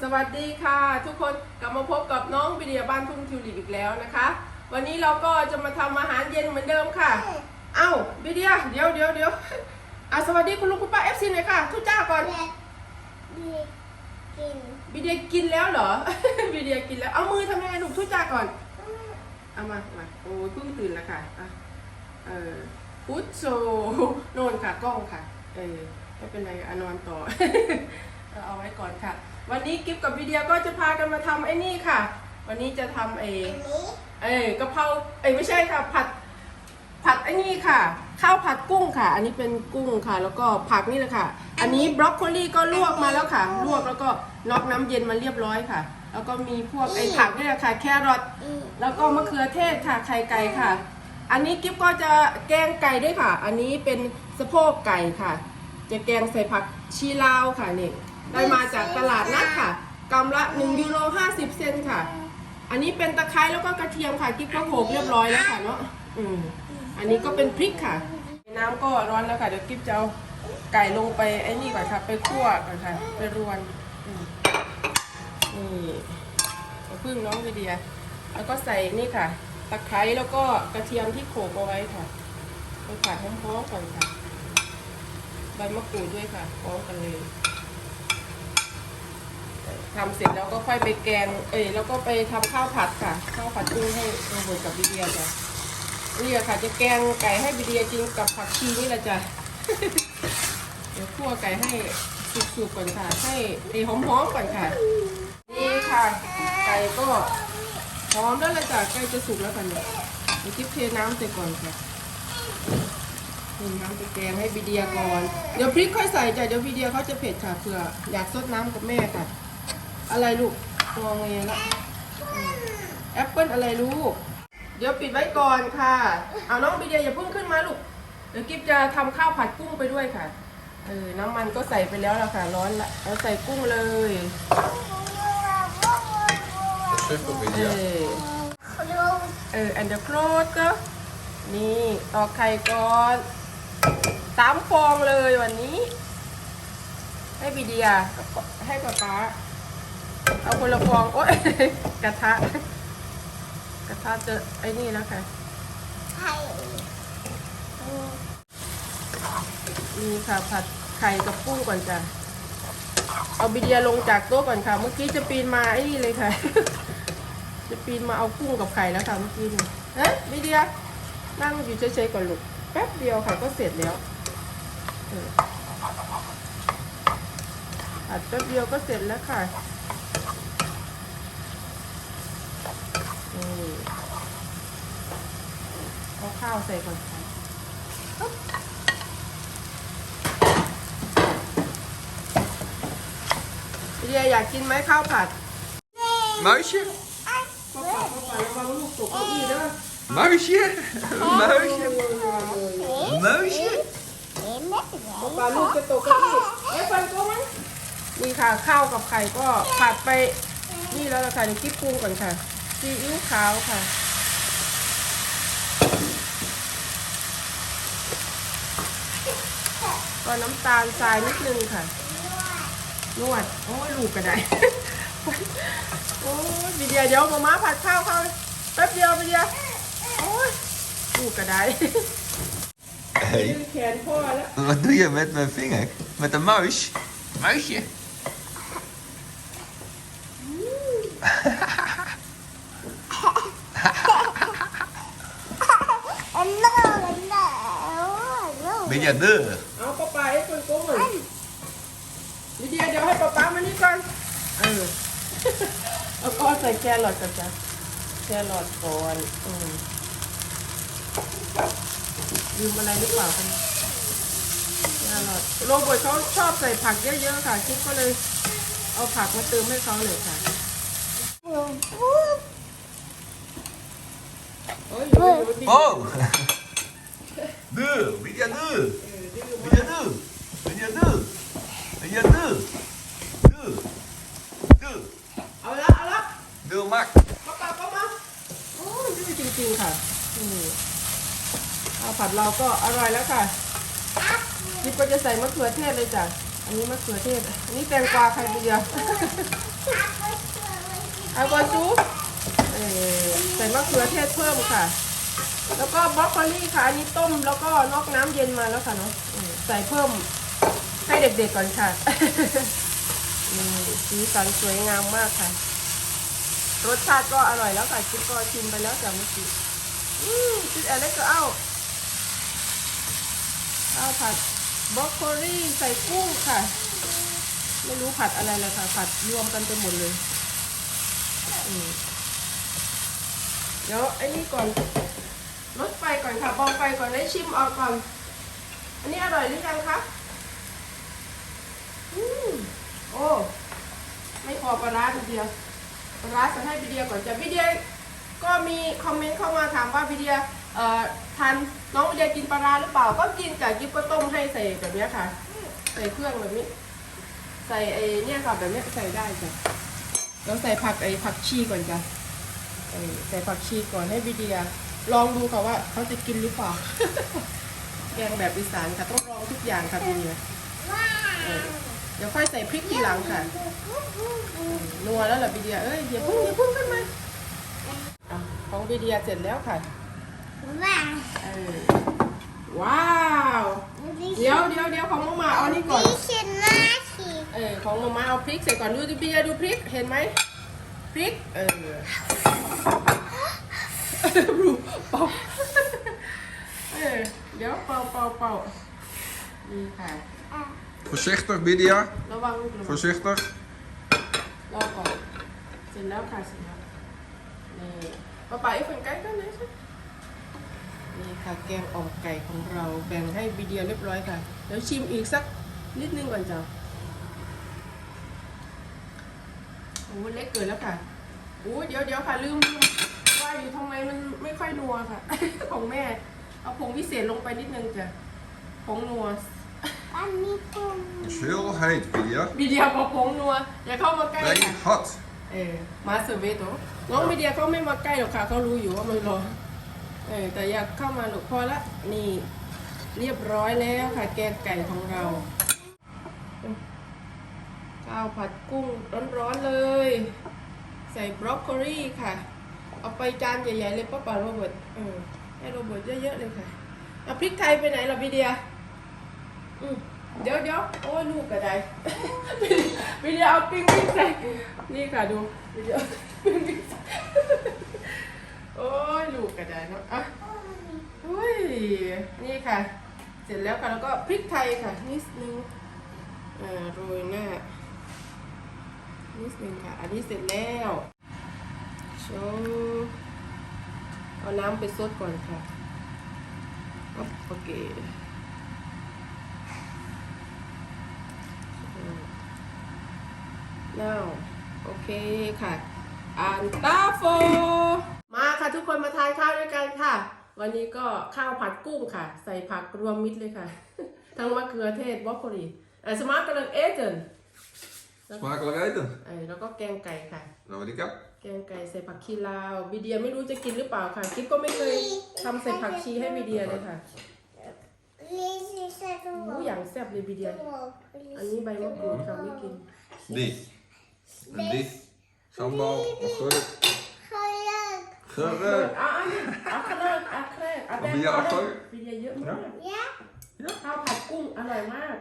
สวัสดีค่ะ ทุกคนกลับมาพบกับน้องวิเดียบ้านทุ่งทิวลิปอีกแล้วนะคะ วันนี้เราก็จะมาทำอาหารเย็นเหมือนเดิมค่ะ เอ้าวิเดียเดี๋ยวเดี๋ยวเดี๋ยวอะสวัสดีคุณลุงคุณป้าเอฟซีหน่อยค่ะทุกเจ้าก่อนมีกินวิเดียกินแล้วเหรอวิเดียกินแล้วเอามือทำยังไงลูกทุกเจ้าก่อนเอามามาโอ้ยเพิ่งตื่นแล้วค่ะอะเออพุทโซโนนค่ะกล้องค่ะเออไม่เป็นไรอะนอนต่อเอาเอาไว้ก่อนค่ะ วันนี้กิฟกับวิเดียก็จะพากันมาทำไอ้นี่ค่ะ วันนี้จะทำเออันนี้เอ้ยกะเพราเอ้ยไม่ใช่ค่ะผัดผัดไอ้นี่ค่ะข้าวผัดกุ้งค่ะ อันนี้เป็นกุ้งค่ะ แล้วก็ผักนี่แหละค่ะ อันนี้บรอกโคลีก็ลวกมาแล้วค่ะ ลวกแล้วก็น็อกน้ำเย็นมาเรียบร้อยค่ะ แล้วก็มีพวกไอ้ผักนี่แหละค่ะ แครอทแล้วก็มะเขือเทศค่ะไข่ไก่ค่ะ อันนี้กิ๊บก็จะแกงไก่ด้วยค่ะ อันนี้เป็นสะโพกไก่ค่ะ จะแกงใส่ผักชีลาวค่ะนี่ ได้มาจากตลาดนัดค่ะกำละ1ยูโร50 เซนค่ะ อันนี้เป็นตะไคร้แล้วก็กระเทียมค่ะกิ๊บก็โขลกเรียบร้อยแล้วค่ะเนาะอืมอันนี้ก็เป็นพริกค่ะ น้ำก็ร้อนแล้วค่ะเดี๋ยวกิ๊บจะเอาไก่ลงไปไอ้นี่ก่อนค่ะไปคั่วก่อนค่ะไปรวนนี่พึ่งน้องวิเดีย แล้วก็ใส่นี่ค่ะ ตะไคร้แล้วก็กระเทียมที่โขลกเอาไว้ค่ะไปผัดหอมๆก่อนค่ะ ใบมะกรูดด้วยค่ะพร้อมกันเลย ทำเสร็จแล้วก็ค่อยไปแกง เอ้ยแล้วก็ไปทำข้าวผัดค่ะ ข้าวผัดกุ้งให้โรเบิร์ตกับวิเดียจ้ะนี่แหละค่ะ จะแกงไก่ให้วิเดียกินกับผักชีนี่แหละจ้ะเดี๋ยวคั่วไก่ให้สุกๆก่อนค่ะ ให้ไอ้หอมๆก่อนค่ะ นี่ค่ะ ไก่ก็หอมแล้วละจ้ะใกล้จะสุกแล้วกันเนี่ยเดี๋ยวกิ๊บเทน้ำใส่ก่อนค่ะเทน้ำไปแกงให้บีเดียก่อน เดี๋ยวพริกค่อยใส่จ้ะเดี๋ยวบีเดียเขาจะเผ็ดค่ะเผื่ออยากซดน้ำกับแม่ค่ะ อะไรลูกงองเงละอืมแอปเปิ้ลอะไรลูก เดี๋ยวปิดไว้ก่อนค่ะ เอาน้องบีเดียอย่าเพิ่งขึ้นมาลูก เดี๋ยวกิ๊บจะทำข้าวผัดกุ้งไปด้วยค่ะ เออ น้ำมันก็ใส่ไปแล้วละค่ะ ร้อนละแล้วใส่กุ้งเลย Super เอ video. อเออ and the clothes ก็นี่ตอกไข่ก่อนสามฟองเลยวันนี้ ให้บีเดียกับให้ป๊าป๊า เอาคนละฟอง โอ๊ยกระทะ กระทะเจอไอ้นี่แล้วค่ะ ไข่นี่ค่ะผัดไข่กับกุ้งก่อนจ้ะ เอาบีเดียลงจากโต๊ะก่อนค่ะ เมื่อกี้จะปีนมาไอ้นี่เลยค่ะ จะปีนมาเอากุ้งกับไข่แล้วค่ะเมื่อกี้นี่เอ๊บีเดียนั่งอยู่เฉยๆก่อนลูก แป๊บเดียวค่ะก็เสร็จแล้วออผัดแป๊บเดียวก็เสร็จแล้วค่ะ นี่เอาข้าวใส่ก่อนค่ะปึ๊บบีเดียอยากกินไหมข้าวผัด Muisje? ข้าวผัดข้าวผัดระวังลูกตกเก้าอี้เด้อ Muisje? Muisje? Muisje? เอ็มแม่ปลาลูกจะตกเก้าอี้เอ้ยฟันตัวมั้งนี่ค่ะข้าวกับไข่ก็ผัดไป นี่แล้วล่ะค่ะเดี๋ยวคิดปรุงก่อนค่ะ ซีอิ๊วขาวค่ะก็น้ำตาลทรายนิดนึงค่ะ นวด โอ้ยลูกก็ได้โอ้ยวิเดียเดี๋ยวมาม่าผัดข้าวเข้าแป๊บเดียววิเดียโอ้ยลูกก็ได้ Hey, แขนพ่อแล้ว wat doe je met mijn vinger? Met een muis? Muisje? อันนั้นอันนั้น Ben jij de? เอาป้าป้าให้คนโกงเลยวิเดียเดี๋ยวให้ป้าป้ามานี่ก่อนเออเอาก็ใส่แครอทก่อนจ้ะแครอทก่อนอืมลืมอะไรหรือเปล่าคะเนี่ยแครอทโรเบิร์ตเขาชอบใส่ผักเยอะๆค่ะคิดก็เลย เอาผักมาเติมให้เขาเลยค่ะโอ้ยเดี๋ยวเดี๋ยวเดี๋ยว Oh! De, ben jij de? Ben jij de? Ben jij de? Ben jij de? De. De. เอาละเอาละ De, maak. มาปากก็มาโอ้ยดื้อจริงๆค่ะนี่ข้าวผัดเราก็อร่อยแล้วค่ะจิ๊บก็จะใส่มะเขือเทศเลยจ้ะอันนี้มะเขือเทศอันนี้แตงกวาใครไปเดียว I want to เอ่อใส่มะเขือเทศเพิ่มค่ะ แล้วก็บรอกโคลี่ค่ะอันนี้ต้มแล้วก็นอกน้ำเย็นมาแล้วค่ะเนาะใส่เพิ่มให้เด็กๆก่อนค่ะ นี่สีสันสวยงามมากค่ะ รสชาติก็อร่อยแล้วค่ะจิ๊บก็ชิมไปแล้วจากเมื่อกี้อืมจิ๊บอะไรก็เอาข้าวผัดบรอกโคลี่ใส่กุ้งค่ะ ไม่รู้ผัดอะไรเลยค่ะ ผัดรวมกันไปหมดเลยอืมเดี๋ยวไอ้นี่ก่อน ลดไฟก่อนค่ะเบาไฟก่อนได้ชิมเอาก่อน อันนี้อร่อยหรือยังคะอืมโอ้ไม่พอปลาร้าทีเดียวปลาร้าจะให้วิเดียก่อนจะวิเดียก็มีคอมเมนต์เข้ามาถามว่าวิเดียเอ่อทานน้องวิเดียกินปลาร้าหรือเปล่า ก็กินแต่กิ๊บก็ต้มให้ใส่แบบนี้ค่ะ ใส่เครื่องแบบนี้ ใส่ไอ้เนี่ยค่ะแบบนี้ใส่ได้จ้ะแล้วใส่ผักไอ้ผักชีก่อนจ้ะใส่ผักชีก่อนให้วิเดีย ลองดูค่ะว่าเขาจะกินหรือเปล่า แกงแบบอีสานค่ะ ต้องลองทุกอย่างค่ะวิเดียว้เดี๋ยวค่อยใส่พริกทีหลังค่ะ นัวแล้วเหรอบีเดีย เอ้ยอย่าพุ่งอย่าพุ่งขึ้นมาของบีเดียเสร็จแล้วค่ะ ว้าวเดี๋ยวเดี๋ยวเดี๋ยวของมามาเอานี่ก่อนดิฉันน่าฉีดเออของมามาเอาพริกใส่ก่อนดูดิบีเดียดูพริกเห็นไหมพริก เออ รูเป่าเออเดี๋ยวเป่าเป่าเป่านี่ค่ะอะ Voorzichtig, Bidia. ระวังลูกระวัง Voorzichtig. รอก่อนเสร็จแล้วค่ะเสร็จแล้วนี่ป้าป๋าอีกคนใกล้กันนะใช่นี่ค่ะแกงอ่อมไก่ของเราแบ่งให้วิเดียเรียบร้อยค่ะ เดี๋ยวชิมอีกสักนิดนึงก่อนจ้ะโอ้เล็กเกินแล้วค่ะโอ้เดี๋ยวเดี๋ยวค่ะลืมลืมว่า อยู่ทำไมมันไม่ค่อยนัวค่ะ ของแม่ เอาผงพิเศษลงไปนิดนึงจ้ะผงนัวอันนี้ตุ้ม Het is heel heet, Bidia. วิเดียบอกผงนัวอย่าเข้ามาใกล้ Nee, ค่ะ hot. เออมาเซอร์เวโตน้องมีเดียเขาไม่มาใกล้หรอกค่ะเขารู้อยู่ว่ามันร้อนเออแต่อยากเข้ามาหรอกพอละนี่ เรียบร้อยแล้วค่ะ แกงไก่ของเราข้าวผัดกุ้งร้อนๆเลย ใส่บรอกโคลีค่ะ เอาไปจานใหญ่ๆเลยป้าป๋าโรเบิร์ตเออให้โรเบิร์ตเยอะๆเลยค่ะเอาพริกไทยไปไหนล่ะพี่เดียอืมเดี๋ยวเดี๋ยวโอ้ยลูกกระไดวิดีโอเอาปิ้งปิ้งใส่นี่ค่ะดูวิดีโอปิ้งปิ้งโอ้ยลูกกระไดเนาะอะอุ้ยนี่ค่ะ เสร็จแล้วค่ะแล้วก็พริกไทยค่ะนิดนึงอ่าโรยหน้านิดนึงค่ะ อันนี้เสร็จแล้ว เอาน้ำไปซดก่อนค่ะอ๊อบโอเค now โอเคค่ะอันตาโฟ มาค่ะทุกคนมาทานข้าวด้วยกันค่ะ วันนี้ก็ข้าวผัดกุ้งค่ะ ใส่ผักรวมมิตรเลยค่ะ ทั้งมะเขือเทศบรอกโคลีอะสมาร์ทกำลังเอเจน Smakelijk eten. เออแล้วก็แกงไก่ค่ะ Nou, wat ik heb. แกงไก่ใส่ผักชีลาววิเดียไม่รู้จะกินหรือเปล่าค่ะกิ๊บก็ไม่เคยทำใส่ผักชีให้วิเดียเลยค่ะนี่สิฉันโอ้รู้อย่างแซ่บเลยวิเดีย อันนี้ใบมะกรูดค่ะไม่กิน Die. En die. Sambal. Agurk. เขาเลิก Gurk. อะอันนี้อะเครกอะเครกอะแบ่งวิเดียเอาไปเลยวิเดียเยอะมากยะข้าวผัดกุ้งอร่อยมาก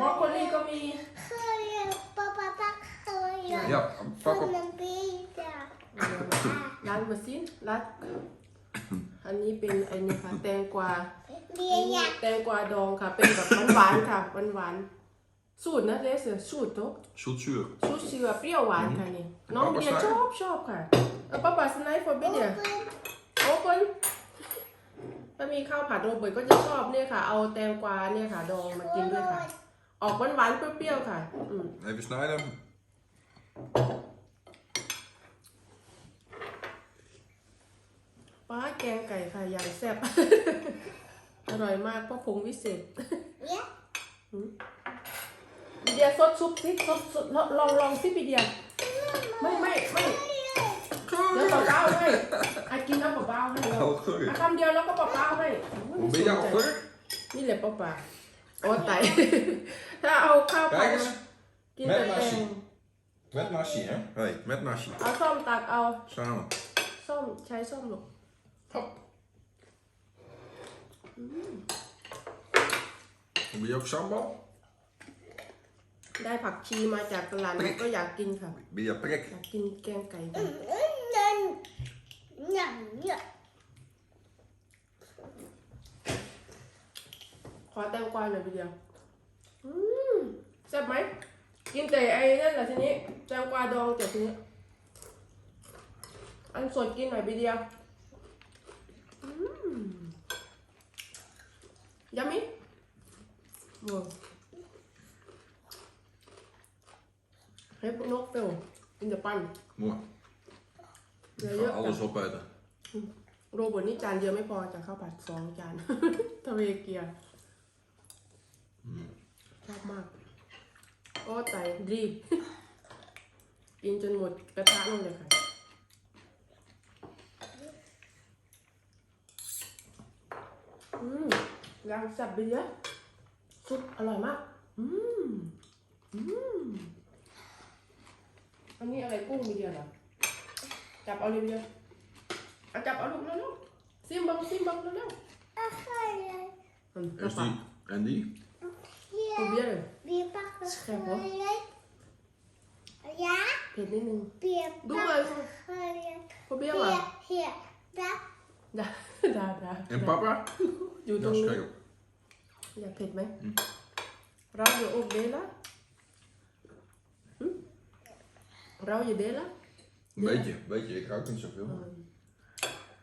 บรอกโคลีก็มีเขาเลิกป๊าป๊าป๊าเขาเลิก Ja, คุ pak ณ op. น้ำปีจ้ะ ร้านเบอร์ซินร้านอันนี้เป็นไอ้นี่ค่ะ แตงกวาเบียอันร์อนี้ยากแตงกวาดองค่ะ เป็นแบบหวานๆค่ะหวานๆสูตรนะเลสสูตรโต๊ะ Zoet zuur. สูตรเชื่อเปรี้ยวหวานค่ะนี่น้องเบียร์ชอบชอบค่ะเออป้าป๋าสไนฟ์ฟอร์เบียโอ้คนถ้ามีข้าวผัดโรเบิร์ตก็จะชอบเนี่ยค่ะ เอาแตงกวาเนี่ยค่ะ ดองมากินด้วยค่ะ ออกหวานๆเปรี้ยวๆค่ะ อืม Even snijden. ป้าแกงไก่ค่ะอย่างแซ่บ อร่อยมากเพราะผงวิเศษเนี่ยปีเดียซดซุปสิซดซดลองลองลองสิปีเดียไม่ไม่ไม่เดี๋ยวเปล่าๆให้อากินแล้วเปล่าๆให้เรา Agurk. อะคำเดียวแล้วก็เปล่าๆให้โอ้ยไม่สน Bidia ใจ agurk. นี่แหละป้าป๋าโอ้ตายถ้าเอาข้าวผัด Kijk มา eens. กินแต่แตง Met nasi, hè? Hey, met nasi. เอาส้มตักเอา Samen. ส้มใช้ส้ มลูก Hop. Wil je ook sambal? ได้ผักชีมาจากตลาดนัดก็อยากกินค่ะ Wil je prik? อยากกินแกงไก่ค่ะนั่นนั่นเนี่ยขอแตงกวาหน่อยไปเดียวอืมแซ่บไหม กินแต่ไอ้นั่นแหละทีนี้แตงกวาดองแต่ทีนี้อันสดกินหน่อยไปเดียว อืม ยัมมี่โว้เฮ้ยพวกนกเปลวกินแต่ปั้น Mooi. เย Ik อะ ga ๆ alles opeten. โรเบิร์ตนี่จานเดียวไม่พอจะข้าวผัดสองจาน ทะเวเกียร์ชอบมาก โอ้ไตรีบ กินจนหมดกระทะนู่นเลยค่ะ อืม ยางสับไปเยอะซุปอร่อยมาก อืม อืม อันนี้อะไรกุ้งมีเดียวเหรอ จับเอาเลยเดียวเอาจับเอาลูกเร็วๆซิมบังซิมบังเร็วอะไรๆอืม Is die? En die? เฮียเอาเบียร์เลยเบียร์ปักเลยยาเผ็ดนิดนึงเบียร์ดูปักเลยเลยเอาเบียร์เฮีว่ะยเฮียดักได้ได้ได้ En papa? อยู่ตรง Ja, นี้ scherp. อยากเผ็ดไหมเราอยู่อกเดล่ะหึเราอยู่เดล่ะ Een beetje, een beetje. Ik ruik niet zoveel.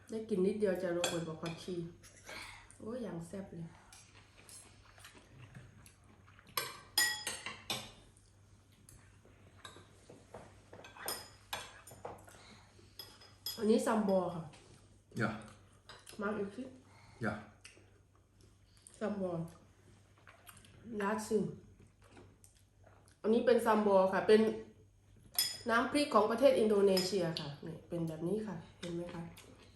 ได้กินนิดเดียวจะโรเบิร์ตบอกผักชีโอ้ยอย่างแซ่บเลยอันนี้ซัมบอค่ะ Ja, มาร์กอีกที ja. ซัมบอลลาดซิมอันนี้เป็นซัมบอลค่ะ เป็นน้ำพริกของประเทศอินโดนีเซียค่ะนี่เป็นแบบนี้ค่ะ เห็นไหมคะ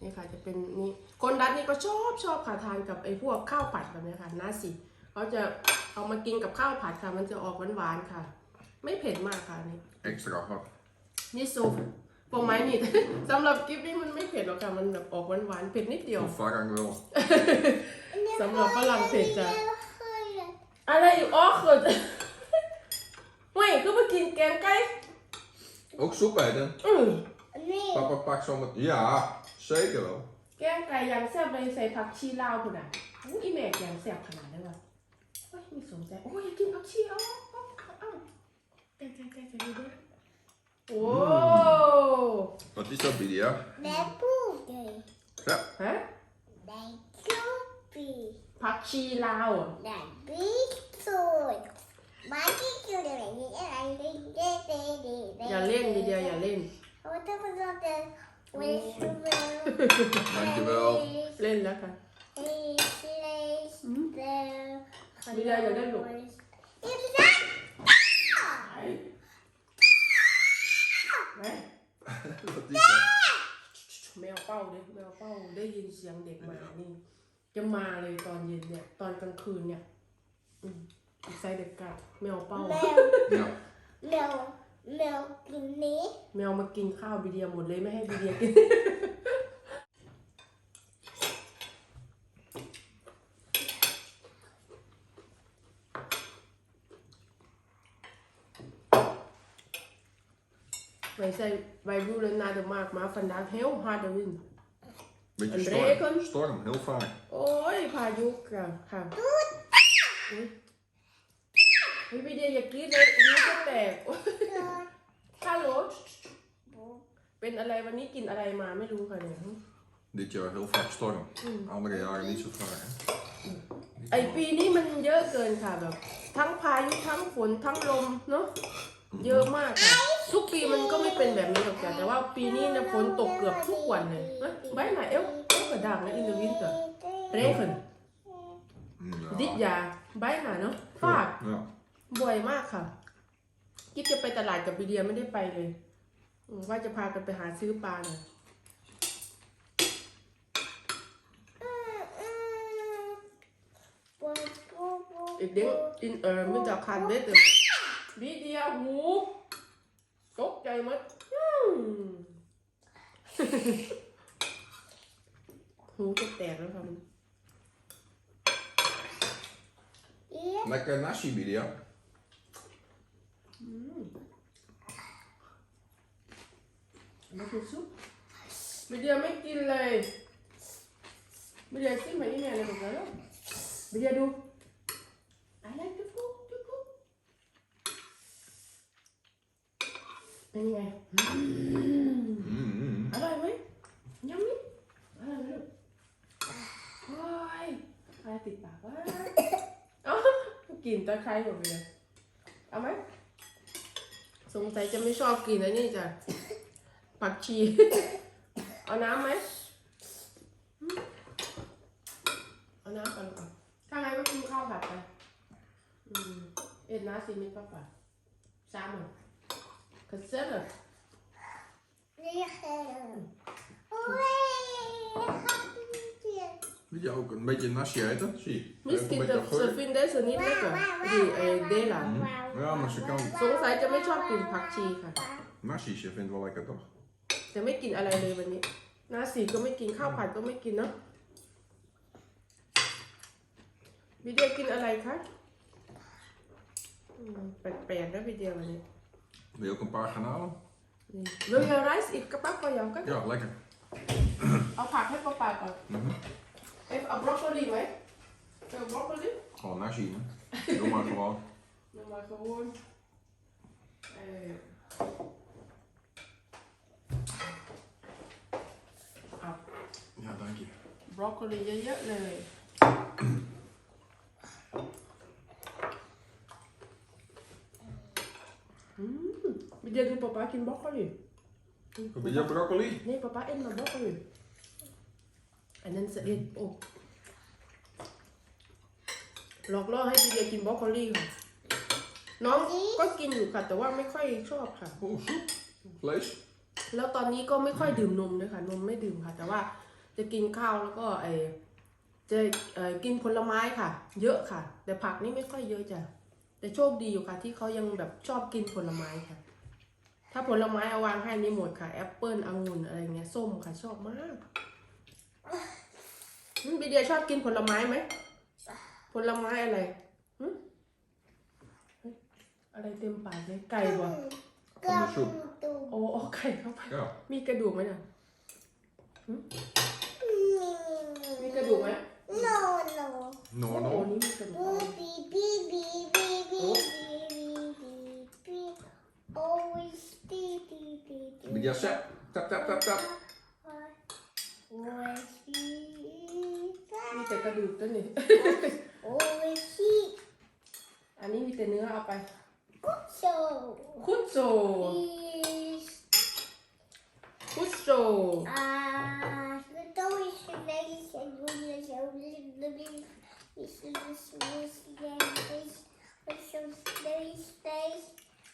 นี่ค่ะ จะเป็นนี่ คนรัฐนี่ก็ชอบชอบค่ะทานกับไอ้พวกข้าวผัดแบบนี้ค่ะนาสิเขาจะเอามากินกับข้าวผัดค่ะ มันจะออกหวานๆค่ะ ไม่เผ็ดมากค่ะนี่ Extra hard. นี่ซุป ปงไม้นี่ สำหรับกิฟนี่มันไม่เผ็ดหรอกค่ะ มันแบบออกหวานๆ เผ็ดนิดเดียว Voor varang wel. สำหรับฝรั่งเผ็ดจ้ะเฮียอะไรอีกอ๋อคือไม่คือมากินแกงไก่ Ook soep eten. อืมนี่ Papa pakt zo met... Ja, zeker wel. แกงไก่ยางแซ่บเลยใส่ผักชีลาวพุ่นอะอู้อีแม่แกงแซ่บขนาดนั้นวะโอ้ยมีสนใจ โอ้ยอยากกินผักชีเอาเอาเอาเอาแกงไก่แกงไก่ดูด้วย โอ้ Wat is dat, Bidia? แม่พูดเลย Ja. ฮะแม่ชูปีผักชีลาวอะแม่บีสุดมาที่จุดอะไรนี่อะไรเล่นเล่นเล่นเล่นอย่าเล่นดีเดียวอย่าเล่นโอ้ต้องมาดูเดินเวสเวล Dankjewel. เล่นแล้วค่ะเฮ้ยเลสเดินมีอะไรอ Wat is dat? แมวเป้าเลยแมวเป้าได้ยินเสียงเด็กมานี่จะมาเลยตอนเย็นเนี่ย ตอนกลางคืนเนี่ยอืมอีกไซเด็กกัดแมวเป้า แมว Ja. แมวแมวกินนี้ แมวมากินข้าวบีเดียหมดเลยไม่ให้บีเดียกิน Wij zijn, wij woelen naar de markt, maar vandaag heel harde wind. Beetje Een storm. regen. Storm, heel vaak. โอ้ยพายุค่ะค่ะอุ๊ยเฮ้ยพี่เดียอย่ากรีดเลยหูจะแตกโอ๊ยฮัลโหลเป็นอะไรวันนี้กินอะไรมาไม่รู้ค่ะเนี่ย Dit jaar heel vaak storm. Andere jaren niet zo vaak. Hè? ไอปีนี้มันเยอะเกินค่ะแบบ ทั้งพายุทั้งฝนทั้งลมเนาะเยอะมากค่ะ ทุกปีมันก็ไม่เป็นแบบนี้หรอกจ้ะแต่ว่าปีนี้เนี่ยฝนตกเกือบทุกวันเลยนะใบหนาเอวเอวกระดังนะอินเดวินเตอร์เรเคิน Ja. ดิดยาใบหนาเนาะฟาด Ja. บ่อยมากค่ะ กิ๊บจะไปตลาดกับบีเดียไม่ได้ไปเลยอืมว่าจะพากันไปหาซื้อปลาหน่อยอีกเด้งอินเออมันจะคันเด็ดเลยบีเดียหูตกใจห มัดหูจะแตกแล้วค่ะมัน Lekker nasi bidia. Mm. Lekker soep. Bidia ไม่กินเลยบิเดียซิ่งไนี่แม่เลยบอกแล้วบิเดียดู I like to เป็นไง Mm. อร่อยไหมยังมิอร่อยไหมลูกโอ้ยอะไรติดปากวะเอ้ากินตะไคร้หมดเลยเอาไหมสงสัยจะไม่ชอบกินนะนี่จ้ะผักชี เอาน้ำไหมอืมเอาน้ำก่อนก่อนถ้าไงก็กินข้าวผัดไปอืมเอ็ดน้าซีมิป้าป่ะซ้ำอะกระเซ็น อะ Liggen. Hoi. Happy. Wil je ook een beetje nasi eten? Zie. Even Misschien een de, beetje ze gooien. vinden ze niet lekker. Die eh, Dela. Ja, maar ze kan สงสัยจะไม่ชอบกินผักชีค่ะ nasi. Ze vindt wel lekker toch? จะไม่กินอะไรเลยวันนี้นาสีก็ไม่กินข้าวผัดก็ไม่กินเนาะวิเดียกินอะไรคะอืมแปลกๆนะวิเดียวันนี้ Wil je ook een paar gaan? Nee. Wil je rijst? Ik heb voor jou, kijk. Ja, lekker. Al pak, heb al pak. Even een broccoli, hè? Een broccoli? Gewoon nasi, hè? Doe maar gewoon. Doe maar gewoon. Eh. Ah. Ja, dank je. Broccoli, ja, ja, nee. Mmm. คลีเยอะๆเลยอืมวิเดียดูป๊าป๊ากินบรอกโคลี Heb je broccoli? นี่ป๊าป๊าเอ็นมาบรอกโคลีอันนั้นเสร็จโอ้หลอกล่อให้วิเดียกินบรอกโคลีค่ะ น้องก็กินอยู่ค่ะ แต่ว่าไม่ค่อยชอบค่ะ Oh, soep. Vlees. แล้วตอนนี้ก็ไม่ค่อยดื่มนมเลยค่ะ นมไม่ดื่มค่ะ แต่ว่าจะกินข้าวแล้วก็ไอจะเออกินผลไม้ค่ะ เยอะค่ะ แต่ผักนี่ไม่ค่อยเยอะจ้ะแต่โชคดีอยู่ค่ะ ที่เขายังแบบชอบกินผลไม้ค่ะ ถ้าผลไม้เอาวางให้นี่หมดค่ะแอปเปิลองุ่นอะไรเงี้ยส้มค่ะชอบมากอืมบีเดียชอบกินผลไม้ไหมผลไม้อะไรหึเฮ้ยอะไรเต็มปากเลยไก่บ่ Kamu. โอ้เอาไก่เข้าไป Ja. มีกระดูกไหมน่ะมีกระดูกไหม No, no. No, โอ้ no. นี่มีกระดูก Boop, beep, beep, beep, beep, beep, beep, beep, beep. Always beep, beep, beep, beep. Lydia, zet. Tap, tap, tap, tap. Always beep, มีแต่กระดูกตัวนี้ always beep. อันนี้มีแต่เนื้อเอาไป So, คุโซ is คุโซ Ah, het is een beetje en hoe je zo little is het een smis is het zo'n space space. Dit is een als je daar je ga je deze.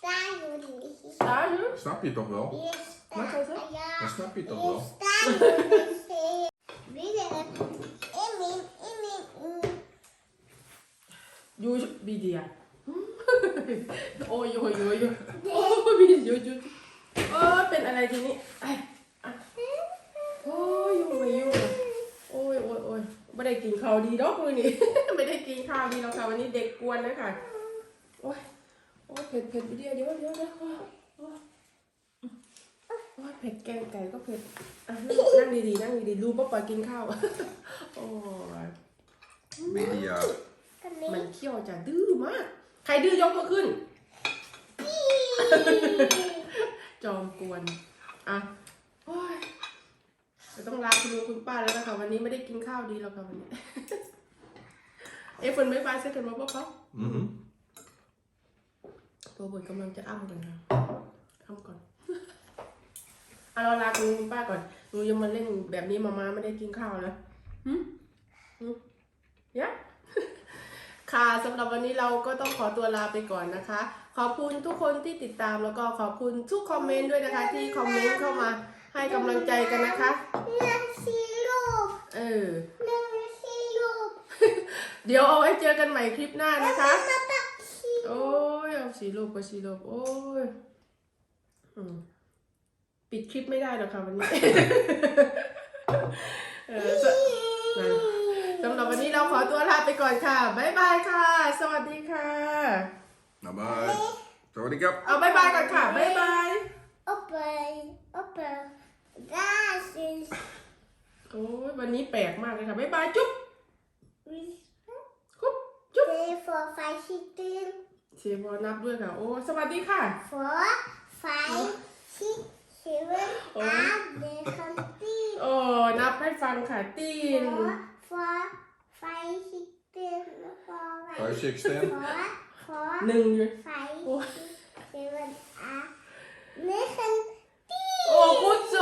Stijl is ตาเนอะ snap je toch wel? Wat was het? Ja. Dat snap je toch wel? Stijl Willen. Imin, imin, mm. ยูบีเดียโอ้ยโอ้ยโอ้ยโอ้ยบียูยูโอ้ยเป็นอะไรทีนี้ไอ้อะโอ้ยยุ่งไม่ยุ่งโอ้ยโอ้ยโอ้ยไม่ได้กินข้าวดีดอกมือนี้ไม่ได้กินข้าวดีแล้วค่ะวันนี้เด็กกวนนะคะโอ้ย โอ้ยเผ็ดเผ็ดบีเดียเดี๋ยวเดี๋ยวเดี๋ยวโอ้อโอ้ยเผ็ดแกงไก่ก็เผ็ดอะนั่งดีๆนั่งดีๆดูป้าปากินข้าวโอ้ย Lydia. มันเขี้ยวจะดื้อมาก ใครดื้อยกมือขึ้น จอมกวน อะโอ้ยจะต้องลาคุณลุงคุณป้าแล้วนะคะวันนี้ไม่ได้กินข้าวดีแล้วค่ะวันนี้ เอ้ฝนไม่ไปเสร็จกันมาป๊อป Mhm. ตัวบนกำลังจะอ้ำกันค่ะอ้ำก่อนเอาเราลาคุณป้าก่อนหนูยังมาเล่นแบบนี้มาม่าไม่ได้กินข้าวนะหืมหืมยะค่ะสำหรับวันนี้เราก็ต้องขอตัวลาไปก่อนนะคะ ขอบคุณทุกคนที่ติดตามแล้วก็ขอบคุณทุกคอมเมนต์ด้วยนะคะ ที่คอมเมนต์เข้ามาให้กำลังใจกันนะคะนั่นสิลูกเออนั่นสิลูกเดี๋ยวเอาไว้เจอกันใหม่คลิปหน้านะคะมาตักสิโอ้ยเอา สีลูกไปสีลูกโอ้ยอืมปิดคลิปไม่ได้หรอกค่ะวันนี้เออสนั่นสำหรับวันนี้เราขอตัวลาไปก่อนค่ะ บ๊ายบายค่ะ สวัสดีค่ะ Bye bye. Sawadee krap. เอาบ๊ายบายก่อนค่ะ บ๊ายบาย Open, open. Dat is โอ้ยวันนี้แปลกมากเลยค่ะ บ๊ายบาย จุ๊บ respect. คุ๊บจุ๊บ Three, four, five, six, seven. เชฟบอนับด้วยค่ะ โอ้ สวัสดีค่ะ Four, five, six, seven, Oh. eight, nine, ten. โอ้ นับให้ฟังค่ะ ตีน Four, four, five, six, seven, four, Five, six, ten. Four, four, หนึ่งอยู่ five, Oh. six, seven, eight, nine, ten. โอ้กุดโจ